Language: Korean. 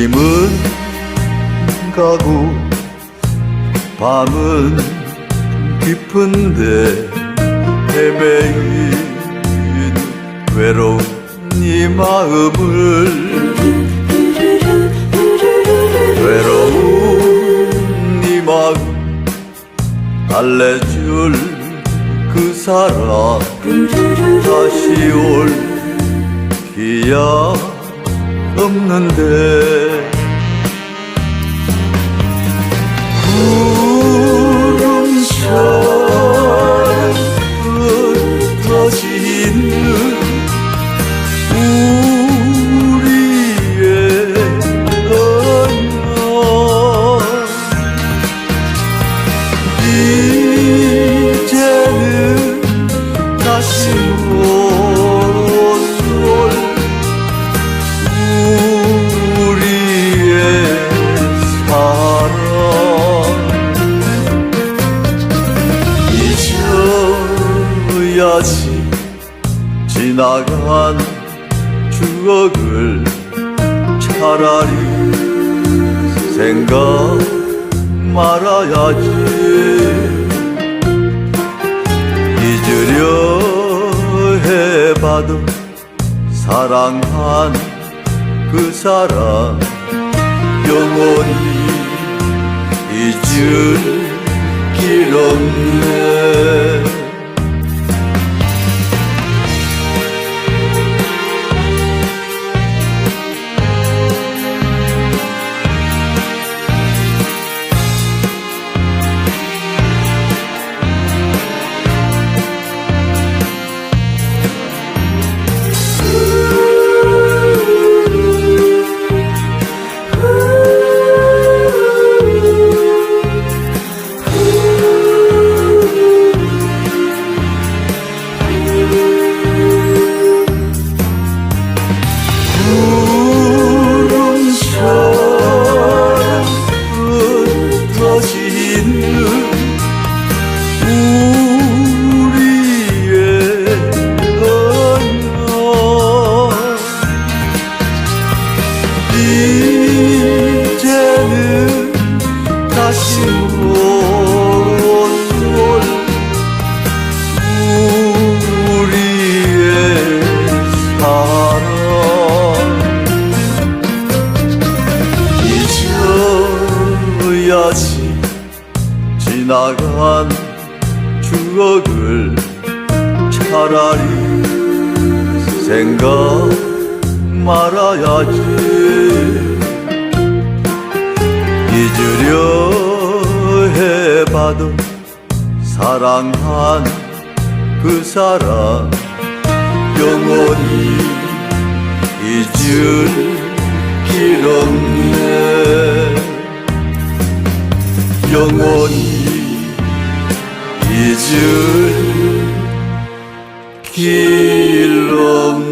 님은 가고 밤은 깊은데 헤매인 외로운 네 마음을 외로운 네 마음 달래줄 그 사람 다시 올 기약 없는데 구름처럼 흩어지는 우리의 언어 잊어야지 지나간 추억을 차라리 생각 말아야지. 잊으려 해봐도 사랑한 그 사람 영원히 지나간 추억을 차라리 생각 말아야지. 잊으려 해봐도 사랑한 그 사람 영원히 잊을 잊을 길로